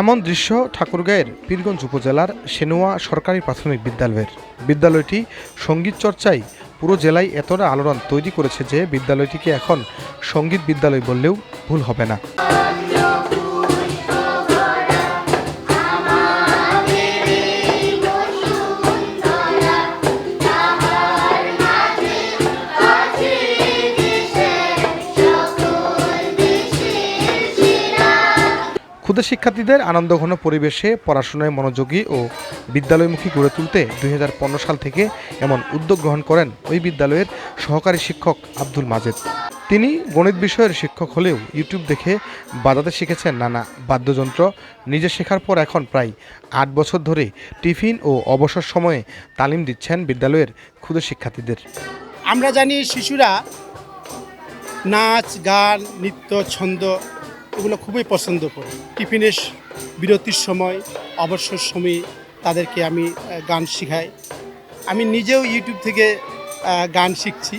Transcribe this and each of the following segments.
এমন দৃশ্য ঠাকুরগাঁয়ের পীরগঞ্জ উপজেলার সেনুয়া সরকারি প্রাথমিক বিদ্যালয়ের। বিদ্যালয়টি সংগীত চর্চায় পুরো জেলায় এতটা আলোড়ন তৈরি করেছে যে বিদ্যালয়টিকে এখন সংগীত বিদ্যালয় বললেও ভুল হবে না। ক্ষুদে শিক্ষার্থীদের আনন্দঘন পরিবেশে পড়াশোনায় মনোযোগী ও বিদ্যালয়মুখী গড়ে তুলতে দুই হাজার পনেরো সাল থেকে এমন উদ্যোগ গ্রহণ করেন ওই বিদ্যালয়ের সহকারী শিক্ষক আব্দুল মাজেদ। তিনি গণিত বিষয়ের শিক্ষক হলেও ইউটিউব দেখে বাজাতে শিখেছেন নানা বাদ্যযন্ত্র। নিজে শেখার পর এখন প্রায় আট বছর ধরে টিফিন ও অবসর সময়ে তালিম দিচ্ছেন বিদ্যালয়ের ক্ষুদে শিক্ষার্থীদের। আমরা জানি শিশুরা নাচ, গান, নৃত্য, ছন্দ এগুলো খুবই পছন্দ করে। টিফিনের বিরতির সময়, অবসর সময়ে তাদেরকে আমি গান শেখাই। আমি নিজেও ইউটিউব থেকে গান শিখছি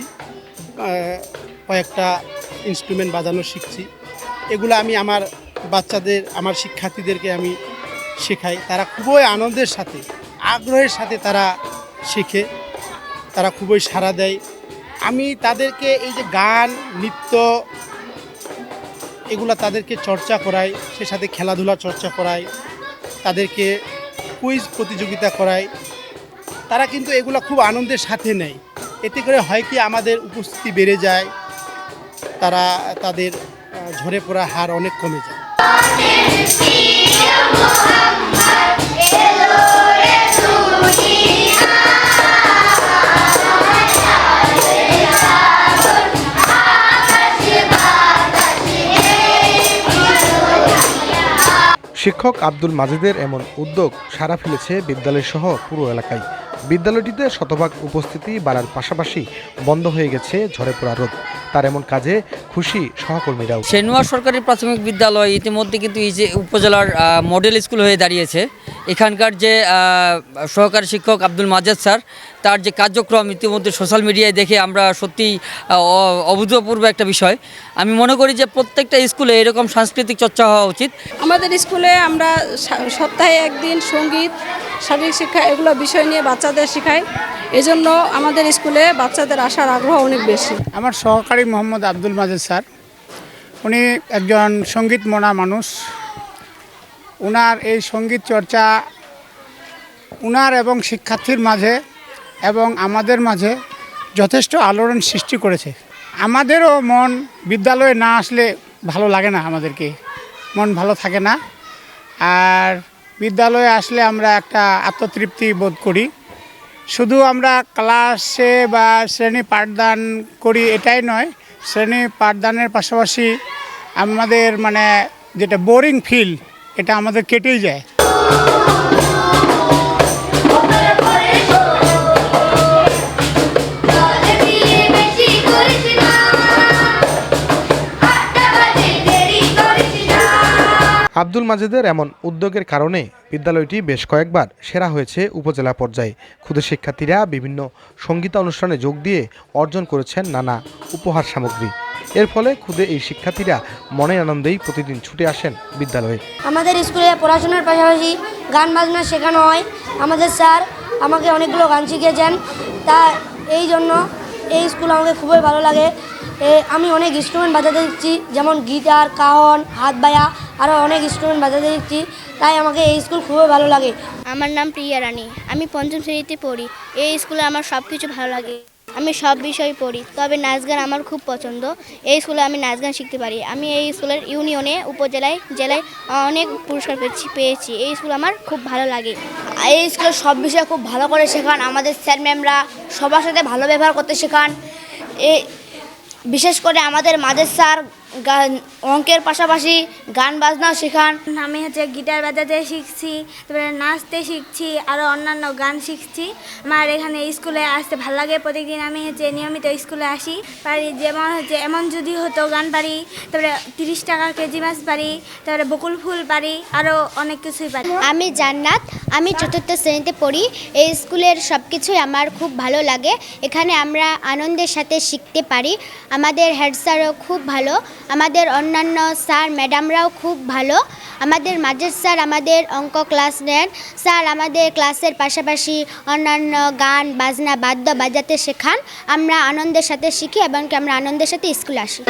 কয়েকটা ইনস্ট্রুমেন্ট বাজানো শিখছি। এগুলো আমি আমার বাচ্চাদের, আমার শিক্ষার্থীদেরকে আমি শেখাই। তারা খুবই আনন্দের সাথে, আগ্রহের সাথে তারা শেখে, তারা খুবই সাড়া দেয়। আমি তাদেরকে এই যে গান, নৃত্য এগুলো তাদেরকে চর্চা করায়, সে সাথে খেলাধুলা চর্চা করায়, তাদেরকে কুইজ প্রতিযোগিতা করায়। তারা কিন্তু এগুলো খুব আনন্দের সাথে নেয়। এতে করে হয় কি আমাদের উপস্থিতি বেড়ে যায়, তারা তাদের ঝরে পড়া হার অনেক কমে যায়। শিক্ষক আব্দুল মাজেদের এমন উদ্যোগ সারা ফেলেছে বিদ্যালয় সহ পুরো এলাকায়। বিদ্যালয়টিতে শতভাগ উপস্থিতি বাড়ার পাশাপাশি বন্ধ হয়ে গেছে ঝরে পড়া রোদ। তার এমন কাজে খুশি সহকর্মীরাও। সেনুয়া সরকারি প্রাথমিক বিদ্যালয় ইতিমধ্যে কিন্তু এই যে উপজেলার মডেল স্কুল হয়ে দাঁড়িয়েছে। এখানকার যে সহকারী শিক্ষক আব্দুল মাজেদ স্যার তার যে কার্যক্রম ইতিমধ্যে সোশ্যাল মিডিয়ায় দেখে আমরা সত্যি অভূতপূর্ব একটা বিষয়। আমি মনে করি যে প্রত্যেকটা স্কুলে এরকম সাংস্কৃতিক চর্চা হওয়া উচিত। আমাদের স্কুলে আমরা সপ্তাহে একদিন সংগীত শারীরিক শিক্ষা এগুলো বিষয় নিয়ে বাচ্চাদের শেখাই এজন্য আমাদের স্কুলে বাচ্চাদের আসার আগ্রহ অনেক বেশি। আমার সহকারী মোহাম্মদ আব্দুল মাজেদ স্যার, উনি একজন সংগীত মনা মানুষ। উনার এই সংগীত চর্চা উনার এবং শিক্ষার্থীর মাঝে এবং আমাদের মাঝে যথেষ্ট আলোড়ন সৃষ্টি করেছে। আমাদেরও মন বিদ্যালয়ে না আসলে ভালো লাগে না আমাদেরকে। মন ভালো থাকে না। আর বিদ্যালয়ে আসলে আমরা একটা আত্মতৃপ্তি বোধ করি। শুধু আমরা ক্লাসে বা শ্রেণি পাঠদান করি এটাই নয়, শ্রেণি পাঠদানের পাশাপাশি আমাদের মানে যেটা বোরিং ফিল, এটা আমাদের কেটেই যায়। আব্দুল মাজেদের এমন উদ্যোগের কারণে বিদ্যালয়টি বেশ কয়েকবার সেরা হয়েছে উপজেলা পর্যায়ে। ক্ষুদে শিক্ষার্থীরা বিভিন্ন সঙ্গীতানুষ্ঠানে যোগ দিয়ে অর্জন করেছেন নানা উপহার সামগ্রী। এর ফলে ক্ষুদে এই শিক্ষার্থীরা মনে আনন্দেই প্রতিদিন ছুটে আসেন বিদ্যালয়ে। আমাদের স্কুলে পড়াশোনার পাশাপাশি গান বাজনা শেখানো হয়। আমাদের স্যার আমাকে অনেকগুলো গান শিখিয়েছেন। তা এই জন্য এই স্কুল আমাকে খুবই ভালো লাগে। আমি অনেক ইনস্ট্রুমেন্ট বাজাতে দিচ্ছি যেমন গিটার, কাহন, হাত বায়া আরও অনেক ইনস্ট্রুমেন্ট বাজাতে দিচ্ছি তাই আমাকে এই স্কুল খুবই ভালো লাগে। আমার নাম প্রিয়া রানী। আমি পঞ্চম শ্রেণীতে পড়ি। এই স্কুলে আমার সব কিছু ভালো লাগে। আমি সব বিষয় পড়ি, তবে নাচ গান আমার খুব পছন্দ। এই স্কুলে আমি নাচ গান শিখতে পারি। আমি এই স্কুলের ইউনিয়নে উপজেলায়, জেলায় অনেক পুরস্কার পেয়েছি পেয়েছি। এই স্কুল আমার খুব ভালো লাগে। এই স্কুলে সব বিষয় খুব ভালো করে শেখান। আমাদের স্যার ম্যামরা সবার সাথে ভালো ব্যবহার করতে শেখান। এ, বিশেষ করে আমাদের মাদের স্যার গান অঙ্কের পাশাপাশি গান বাজনাও শেখান। আমি হচ্ছে গিটার বাজাতে শিখছি তারপরে নাচতে শিখছি আরও অন্যান্য গান শিখছি। আমার এখানে স্কুলে আসতে ভালো লাগে প্রত্যেকদিন আমি হচ্ছে নিয়মিত স্কুলে আসি পারি যেমন হচ্ছে এমন যদি হতো গান পারি তারপরে তিরিশ টাকা কেজি মাছ পারি তারপরে বকুল ফুল পারি আরও অনেক কিছুই পারি। আমি জান্নাত আমি চতুর্থ শ্রেণীতে পড়ি এই স্কুলের সব কিছুই আমার খুব ভালো লাগে। এখানে আমরা আনন্দের সাথে শিখতে পারি আমাদের হেড স্যারও খুব ভালো। আমাদের অন্যান্য স্যার, ম্যাডামরাও খুব ভালো। আমাদের মাঝের স্যার আমাদের অঙ্ক ক্লাস নেন। স্যার আমাদের ক্লাসের পাশাপাশি অন্যান্য গান, বাজনা, বাদ্য বাজাতে শেখান। আমরা আনন্দের সাথে শিখি এবং কি আমরা আনন্দের সাথে স্কুলে আসি।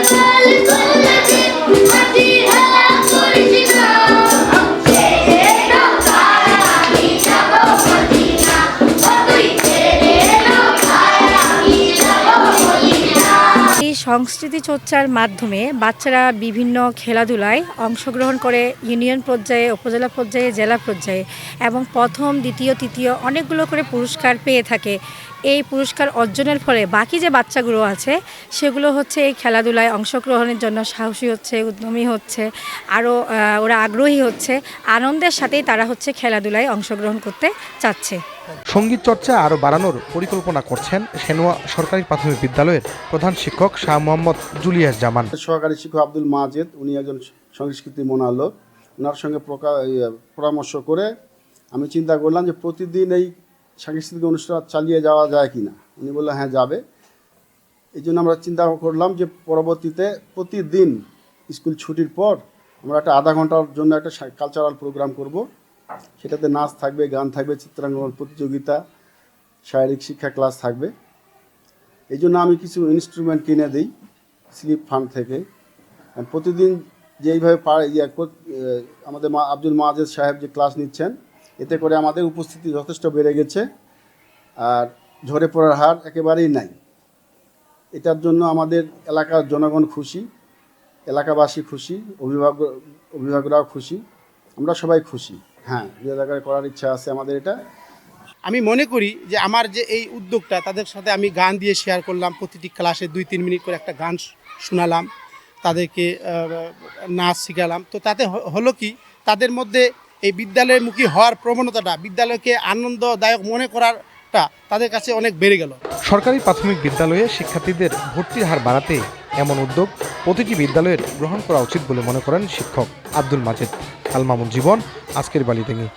সংস্কৃতি চর্চার মাধ্যমে বাচ্চারা বিভিন্ন খেলাধুলায় অংশগ্রহণ করে ইউনিয়ন পর্যায়ে, উপজেলা পর্যায়ে, জেলা পর্যায়ে এবং প্রথম, দ্বিতীয়, তৃতীয় অনেকগুলো করে পুরস্কার পেয়ে থাকে। এই পুরস্কার অর্জনের ফলে বাকি যে বাচ্চাগুলো আছে, সেগুলো হচ্ছে এই খেলাধুলায় অংশগ্রহণের জন্য সাহসী হচ্ছে, উদ্যমী হচ্ছে, আরও ওরা আগ্রহী হচ্ছে, আনন্দের সাথেই তারা হচ্ছে খেলাধুলায় অংশগ্রহণ করতে চাচ্ছে। সংগীত চর্চা আরও বাড়ানোর পরিকল্পনা করছেন সেনোয়া সরকারি প্রাথমিক বিদ্যালয়ের প্রধান শিক্ষক শাহ মোহাম্মদ জুলিয়াস জামান। সহকারী শিক্ষক আব্দুল মাজেদ উনি একজন সংস্কৃতি মনালোক ওনার সঙ্গে ইয়ে, পরামর্শ করে আমি চিন্তা করলাম যে প্রতিদিন এই সাংস্কৃতিক অনুষ্ঠান চালিয়ে যাওয়া যায় কি না উনি বললেন হ্যাঁ যাবে। এই জন্য আমরা চিন্তা করলাম যে পরবর্তীতে প্রতিদিন স্কুল ছুটির পর আমরা একটা আধা ঘণ্টার জন্য একটা কালচারাল প্রোগ্রাম করব। সেটাতে নাচ থাকবে, গান থাকবে, চিত্রাঙ্কন, প্রতিযোগিতা, শারীরিক শিক্ষা ক্লাস থাকবে। এই জন্য আমি কিছু ইনস্ট্রুমেন্ট কিনে দিই স্লিপ ফান্ড থেকে। প্রতিদিন যেইভাবে পারে আমাদের মা, আব্দুল মাজেদ সাহেব যে ক্লাস নিচ্ছেন, এতে করে আমাদের উপস্থিতি যথেষ্ট বেড়ে গেছে। আর ঝরে পড়ার হার একেবারেই নাই। এটার জন্য আমাদের এলাকার জনগণ খুশি, এলাকাবাসী খুশি, অভিভাবক, অভিভাবকরাও খুশি, আমরা সবাই খুশি। হ্যাঁ করার ইচ্ছা আছে আমাদের এটা। আমি মনে করি যে আমার যে এই উদ্যোগটা তাদের সাথে আমি গান দিয়ে শেয়ার করলাম প্রতিটি ক্লাসে দুই তিন মিনিট করে একটা গান শোনালাম তাদেরকে নাচ শিখালাম। তো তাতে হ- হলো কি তাদের মধ্যে এই বিদ্যালয়মুখী হওয়ার প্রবণতাটা বিদ্যালয়কে আনন্দদায়ক মনে করারটা তাদের কাছে অনেক বেড়ে গেল। সরকারি প্রাথমিক বিদ্যালয়ে শিক্ষার্থীদের ভর্তির হার বাড়াতে এমন উদ্যোগ প্রতিটি বিদ্যালয়ের গ্রহণ করা উচিত বলে মনে করেন শিক্ষক আব্দুল মাজেদ। আলমামুন জীবন আজকের বালিতেঙ্গি